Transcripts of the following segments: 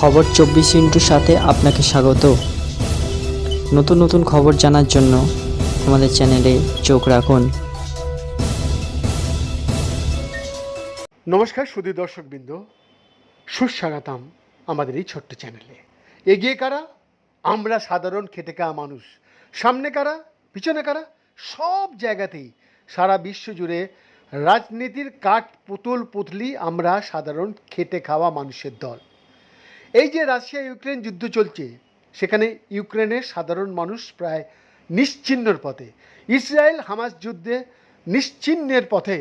খবর চব্বিশ ইন্টুর সাথে আপনাকে স্বাগত। নতুন নতুন খবর জানার জন্য আমাদের চ্যানেলে চোখ রাখুন। নমস্কার সুদী দর্শকবৃন্দ, সুস্বাগতম আমাদের এই ছোট্ট চ্যানেলে। এগিয়ে কারা? আমরা সাধারণ খেটে খাওয়া মানুষ। সামনে কারা? পিছনে কারা? সব জায়গাতেই সারা বিশ্ব জুড়ে রাজনীতির কাঠ পুতুল পুতলি আমরা সাধারণ খেটে খাওয়া মানুষের দল। এই যে রাশিয়া ইউক্রেন যুদ্ধ চলছে, সেখানে ইউক্রেনের সাধারণ মানুষ প্রায় নিশ্চিহ্নর পথে। ইসরায়েল হামাস যুদ্ধে নিশ্চিহ্নের পথে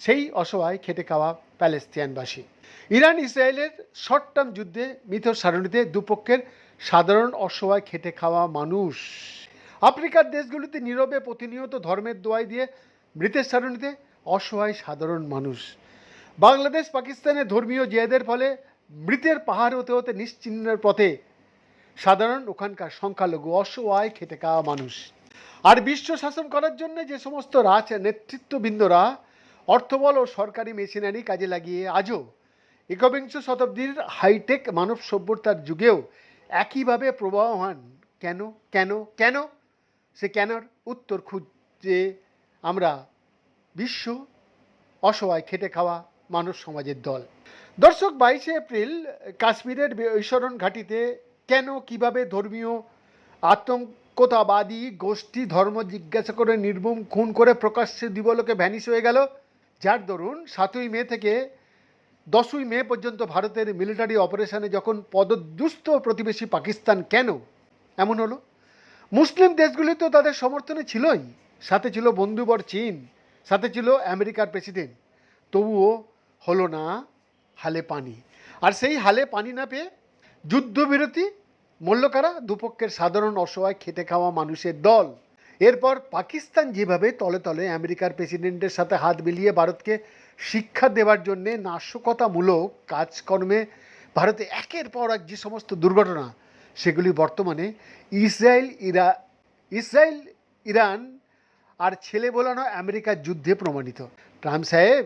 সেই অসহায় খেটে খাওয়া প্যালেস্তিয়ানবাসী। ইরান ইসরায়েলের শর্ট টার্ম যুদ্ধে মিথর সারণীতে দুপক্ষের সাধারণ অসহায় খেটে খাওয়া মানুষ। আফ্রিকার দেশগুলিতে নীরবে প্রতিনিয়ত ধর্মের দোয়াই দিয়ে মৃতের সারণীতে অসহায় সাধারণ মানুষ। বাংলাদেশ পাকিস্তানে ধর্মীয় জেদের ফলে মৃতের পাহাড় হতে হতে নিশ্চিহ্নের পথে সাধারণ ওখানকার সংখ্যালঘু অসহায় খেতে খাওয়া মানুষ। আর বিশ্ব শাসন করার জন্য যে সমস্ত রাজ নেতৃত্ববৃন্দরা অর্থবল ও সরকারি মেশিনারি কাজে লাগিয়ে আজও একবিংশ শতাব্দীর হাইটেক মানব সভ্যতার যুগেও একইভাবে প্রবাহমান কেন কেন কেন? সে কেনর উত্তর খুঁজতে আমরা বিশ্ব অসহায় খেটে খাওয়া মানব সমাজের দল। দর্শক, বাইশে এপ্রিল, কাশ্মীরের ঐশ্বরণ ঘাটিতে কেন, কীভাবে ধর্মীয় আতঙ্কতাবাদী গোষ্ঠী ধর্ম জিজ্ঞাসা করে নির্মম খুন করে প্রকাশ্যে দিবলোকে ভ্যানিশ হয়ে গেল? যার দরুন সাতই মে থেকে দশই মে পর্যন্ত ভারতের মিলিটারি অপারেশনে যখন পদদুস্থ প্রতিবেশী পাকিস্তান কেন? এমন হলো। মুসলিম দেশগুলি তো তাদের সমর্থনে ছিলই। সাথে ছিল বন্ধুবর চীন, সাথে ছিল আমেরিকার প্রেসিডেন্ট। তবুও হলো না হালে পানি। আর সেই হালে পানি না পেয়ে যুদ্ধবিরতি, মল্লকারা দুপক্ষের সাধারণ অসহায় খেটে খাওয়া মানুষের দল। এরপর পাকিস্তান যেভাবে তলে তলে আমেরিকার প্রেসিডেন্টের সাথে হাত মিলিয়ে ভারতকে শিক্ষা দেওয়ার জন্যে নাশকতামূলক কাজকর্মে ভারতে একের পর এক যে সমস্ত দুর্ঘটনা, সেগুলি বর্তমানে ইসরায়েল, ইরা, ইসরায়েল, ইরান আর ছেলে বোলানো আমেরিকার যুদ্ধে প্রমাণিত। ট্রাম্প সাহেব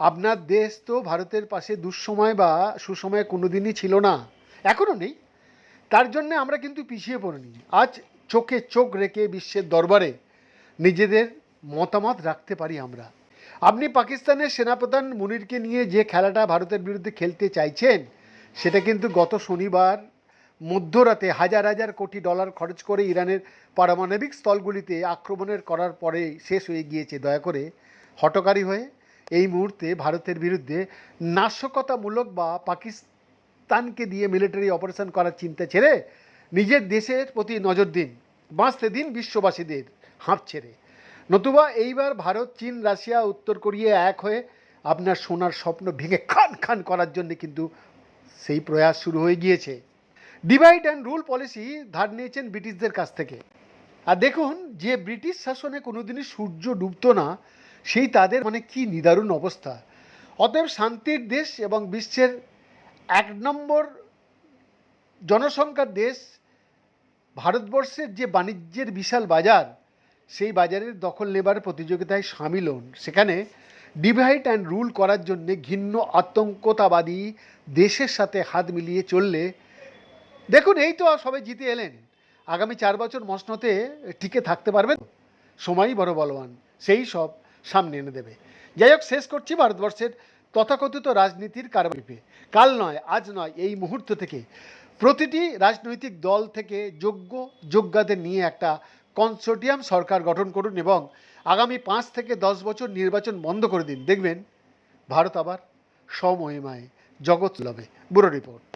আপনার দেশ তো ভারতের পাশে দুঃসময় বা সুসময় কোনোদিনই ছিল না এখনও নেই। তার জন্য আমরা কিন্তু পিছিয়ে পড়িনি। আজ চোখে চোখ রেখে বিশ্বের দরবারে নিজেদের মতামত রাখতে পারি আমরা। আপনি পাকিস্তানের সেনাপ্রধান মুনিরকে নিয়ে যে খেলাটা ভারতের বিরুদ্ধে খেলতে চাইছেন, সেটা কিন্তু গত শনিবার মধ্যরাতে হাজার হাজার কোটি ডলার খরচ করে ইরানের পারমাণবিক স্থলগুলিতে আক্রমণের করার পরে শেষ হয়ে গিয়েছে। দয়া করে হটকারী হয়ে এই মুহূর্তে ভারতের বিরুদ্ধে নাশকতামূলক বা পাকিস্তানকে দিয়ে মিলিটারি অপারেশন করার চিন্তা ছেড়ে নিজের দেশের প্রতি নজর দিন, বাঁচতে দিন বিশ্ববাসীদের হাঁপ ছেড়ে। নতুবা এইবার ভারত, চীন, রাশিয়া, উত্তর কোরিয়া এক হয়ে আপনার সোনার স্বপ্ন ভেঙে খান খান করার জন্য কিন্তু সেই প্রয়াস শুরু হয়ে গিয়েছে। ডিভাইড অ্যান্ড রুল পলিসি ধার নিয়েছেন ব্রিটিশদের কাছ থেকে। আর দেখুন, যে ব্রিটিশ শাসনে কোনোদিনই সূর্য ডুবতো না সেই তাদের মানে কি নিদারুণ অবস্থা। অতএব শান্তির দেশ এবং বিশ্বের এক নম্বর জনসংখ্যার দেশ ভারতবর্ষের যে বাণিজ্যের বিশাল বাজার, সেই বাজারের দখল নেবার প্রতিযোগিতায় সামিল হন। সেখানে ডিভাইড অ্যান্ড রুল করার জন্যে ঘিন্ন আতঙ্কতাবাদী দেশের সাথে হাত মিলিয়ে চললে, দেখুন এই তো সবে জিতে এলেন। আগামী চার বছর মসনতে টিকে থাকতে পারবেন। সময়ই বড় বলবান। সেই সব সামনে এনে দেবে। যাই হোক শেষ করছি ভারতবর্ষের তথাকথিত রাজনীতির কারবারিপে কাল নয়, আজ নয়, এই মুহূর্ত থেকে প্রতিটি রাজনৈতিক দল থেকে যোগ্য যোগ্যদের নিয়ে একটা কনসোর্টিয়াম সরকার গঠন করুন এবং আগামী পাঁচ থেকে দশ বছর নির্বাচন বন্ধ করে দিন। দেখবেন, ভারত আবার স্বমহিমায় জগৎ লবে ব্যুরো রিপোর্ট।